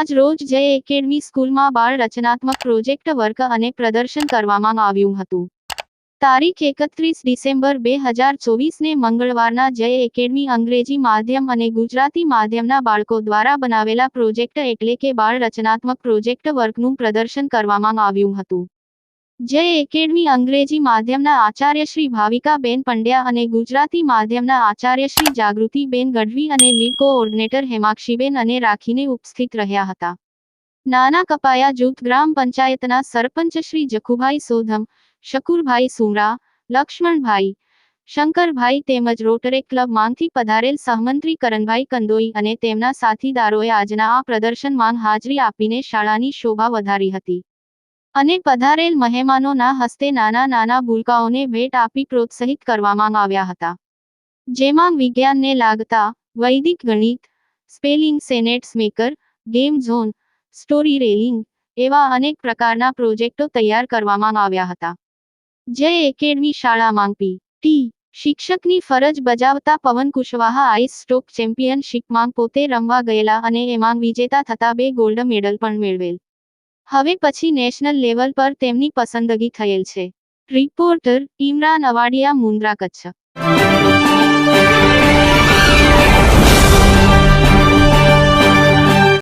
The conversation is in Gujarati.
આજ રોજ જય એકેડમી સ્કૂલમાં બાળ રચનાત્મક પ્રોજેક્ટ વર્ક અને પ્રદર્શન કરવામાં આવ્યું હતું. તારીખ એકત્રીસ ડિસેમ્બર બે હજાર ચોવીસને મંગળવારના જય એકેડમી અંગ્રેજી માધ્યમ અને ગુજરાતી માધ્યમના બાળકો દ્વારા બનાવેલા પ્રોજેક્ટ એટલે કે બાળ રચનાત્મક પ્રોજેક્ટ વર્કનું પ્રદર્શન કરવામાં આવ્યું હતું. જય એકેડમી અંગ્રેજી માધ્યમના આચાર્ય શ્રી ભાવિકાબેન પંડ્યા અને ગુજરાતી માધ્યમના આચાર્ય શ્રી જાગૃતિબેન ગઢવી અને લીડ કોઓર્ડિનેટર હેમાક્ષીબેન અને રાખીને ઉપસ્થિત રહ્યા હતા. નાના કપાયા જૂથ ગ્રામ પંચાયતના સરપંચ શ્રી જખુભાઈ સોધમ, શકુરભાઈ સુમરા, લક્ષ્મણભાઈ, શંકરભાઈ તેમજ રોટરે ક્લબમાંથી પધારેલ સહમંત્રી કરણભાઈ કંદોઈ અને તેમના સાથીદારોએ આજના આ પ્રદર્શનમાં હાજરી આપીને શાળાની શોભા વધારી હતી. અને પધારેલ મહેમાનોના હસ્તે નાના નાના ભૂલકાઓને ભેટ આપી પ્રોત્સાહિત કરવામાં આવ્યા હતા. જેમાં વિજ્ઞાનને લાગતા વૈદિક ગણિત, spelling sentence maker game zone, story telling એવા અનેક પ્રકારના પ્રોજેક્ટો તૈયાર કરવામાં આવ્યા હતા. જય એકેડમી શાળામાં પી. ટી. શિક્ષકની ફરજ બજાવતા પવન કુશવાહા આઈસ સ્ટોક ચેમ્પિયનશિપમાં પોતે રમવા ગયેલા અને એમાં વિજેતા થતા બે ગોલ્ડ મેડલ પણ મેળવેલ. હવે પછી નેશનલ લેવલ પર તેમની પસંદગી થયેલ છે. રિપોર્ટર ઇમરાન અવાડિયા મુન્દ્રા કચ્છ.